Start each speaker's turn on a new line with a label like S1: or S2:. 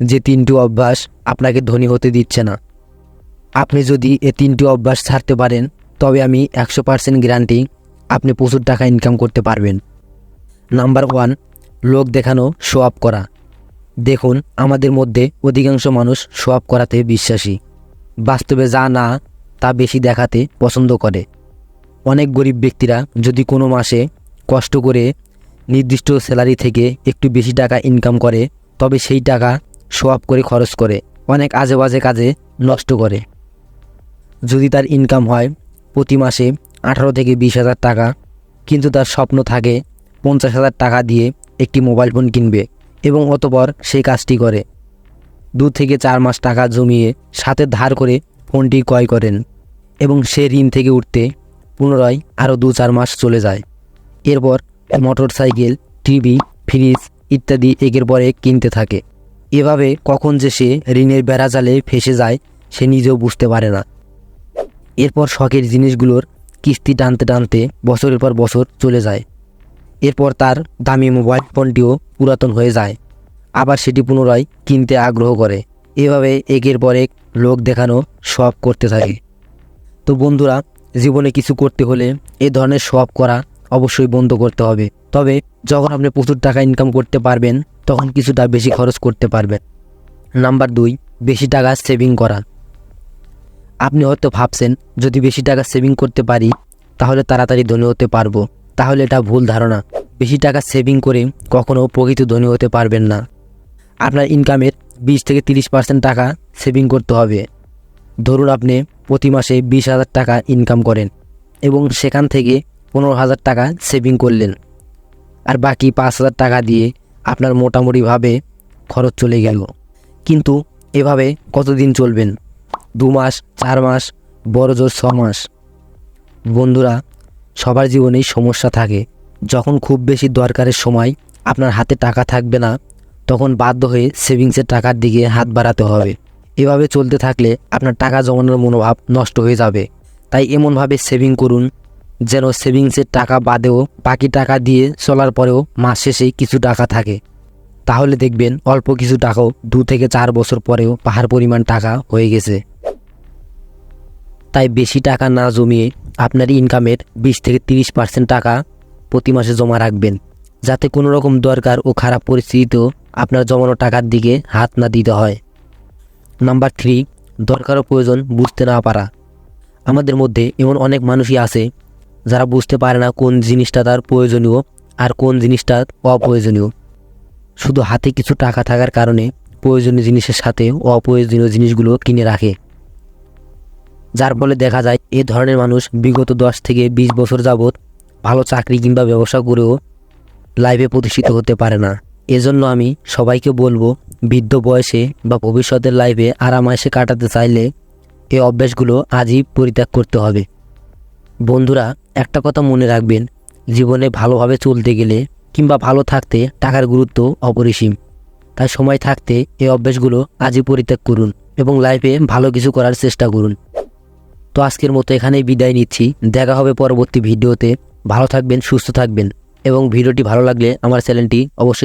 S1: যে তিনটি অভ্যাস আপনাকে ধনী হতে দিচ্ছে না। আপনি যদি এ তিনটি অভ্যাস ছাড়তে পারেন, তবে আমি একশো পার্সেন্ট গ্যারান্টি আপনি প্রচুর টাকা ইনকাম করতে পারবেন। নাম্বার ওয়ান, লোক দেখানো শো আপ করা। দেখুন, আমাদের মধ্যে অধিকাংশ মানুষ শো আপ করাতে বিশ্বাসী। বাস্তবে যা না, তা বেশি দেখাতে পছন্দ করে। অনেক গরিব ব্যক্তিরা যদি কোনো মাসে কষ্ট করে নির্দিষ্ট স্যালারি থেকে একটু বেশি টাকা ইনকাম করে, তবে সেই টাকা আপ করে খরচ করে, অনেক আজে বাজে কাজে নষ্ট করে। যদি তার ইনকাম হয় প্রতি মাসে আঠারো থেকে বিশ হাজার টাকা, কিন্তু তার স্বপ্ন থাকে পঞ্চাশ হাজার টাকা দিয়ে একটি মোবাইল ফোন কিনবে এবং অতপর সেই কাজটি করে। দু থেকে চার মাস টাকা জমিয়ে সাথে ধার করে ফোনটি ক্রয় করেন এবং সে ঋণ থেকে উঠতে পুনরায় আরও দু চার মাস চলে যায়। এরপর মোটর সাইকেল টিভি ফ্রিজ ইত্যাদি একের পর এক কিনতে থাকে। এভাবে কখন যে সে ঋণের বেড়াজালে ফেসে যায়, সে নিজেও বুঝতে পারে না। এরপর শখের জিনিসগুলোর কিস্তি টানতে টানতে বছরের পর বছর চলে যায়। এরপর তার দামি মোবাইল ফোনটিও পুরাতন হয়ে যায়। আবার সেটি পুনরায় কিনতে আগ্রহ করে। এভাবে একের পর এক লোক দেখানো সব করতে থাকে। তো বন্ধুরা, জীবনে কিছু করতে হলে এ ধরনের সব করা অবশ্যই বন্ধ করতে হবে। তবে যখন আপনি প্রচুর টাকা ইনকাম করতে পারবেন, তখন কিছুটা বেশি খরচ করতে পারবেন। নাম্বার দুই, বেশি টাকা সেভিং করা। আপনি হয়তো ভাবছেন, যদি বেশি টাকা সেভিং করতে পারি, তাহলে তাড়াতাড়ি ধনী হতে পারব। তাহলে এটা ভুল ধারণা। বেশি টাকা সেভিং করে কখনও প্রকৃত ধনী হতে পারবেন না। আপনার ইনকামের বিশ থেকে তিরিশ পার্সেন্ট টাকা সেভিং করতে হবে। ধরুন আপনি প্রতি মাসে বিশ হাজার টাকা ইনকাম করেন এবং সেখান থেকে পনেরো হাজার টাকা সেভিং করলেন। আর বাকি পাঁচ হাজার টাকা দিয়ে আপনার মোটামুটিভাবে খরচ চলে গেল। কিন্তু এভাবে কতদিন চলবেন? দু মাস, চার মাস, বড় জোর ছ মাস? বন্ধুরা, সবার জীবনেই সমস্যা থাকে। যখন খুব বেশি দরকারের সময় আপনার হাতে টাকা থাকবে না, তখন বাধ্য হয়ে সেভিংসের টাকার দিকে হাত বাড়াতে হবে। এভাবে চলতে থাকলে আপনার টাকা জমানোর মনোভাব নষ্ট হয়ে যাবে। তাই এমনভাবে সেভিং করুন যেন সেভিংসের টাকা বাদেও বাকি টাকা দিয়ে চলার পরেও মাস শেষে কিছু টাকা থাকে। তাহলে দেখবেন অল্প কিছু টাকাও দু থেকে চার বছর পরেও পাহাড় পরিমাণ টাকা হয়ে গেছে। তাই বেশি টাকা না জমিয়ে আপনার ইনকামের বিশ থেকে তিরিশ পার্সেন্ট টাকা প্রতি মাসে জমা রাখবেন। যাতে কোনো রকম দরকার ও খারাপ পরিস্থিতিতেও আপনার জমানো টাকার দিকে হাত না দিতে হয়। নাম্বার থ্রি দরকার ও প্রয়োজন বুঝতে না পারা। আমাদের মধ্যে এমন অনেক মানুষই আছে যারা বুঝতে পারে না কোন জিনিসটা তার প্রয়োজনীয় আর কোন জিনিসটা অপ্রয়োজনীয়। শুধু হাতে কিছু টাকা থাকার কারণে প্রয়োজনীয় জিনিসের সাথে অপ্রয়োজনীয় জিনিসগুলো কিনে রাখে। যার ফলে দেখা যায়, এ ধরনের মানুষ বিগত দশ থেকে বিশ বছর যাবৎ ভালো চাকরি কিংবা ব্যবসা করেও লাইফে প্রতিষ্ঠিত হতে পারে না। এজন্য আমি সবাইকে বলব, বৃদ্ধ বয়সে বা ভবিষ্যতের লাইফে আরামায়েসে কাটাতে চাইলে এই অভ্যাসগুলো আজই পরিত্যাগ করতে হবে। বন্ধুরা, একটা কথা মনে রাখবেন, জীবনে ভালোভাবে চলতে গেলে কিংবা ভালো থাকতে টাকার গুরুত্ব অপরিসীম। তাই সময় থাকতে এই অভ্যাসগুলো আজই পরিত্যাগ করুন এবং লাইফে ভালো কিছু করার চেষ্টা করুন। তো আজকের মতো এখানেই বিদায় নিচ্ছি। দেখা হবে পরবর্তী ভিডিওতে। ভালো থাকবেন, সুস্থ থাকবেন এবং ভিডিওটি ভালো লাগলে আমার চ্যানেলটি অবশ্যই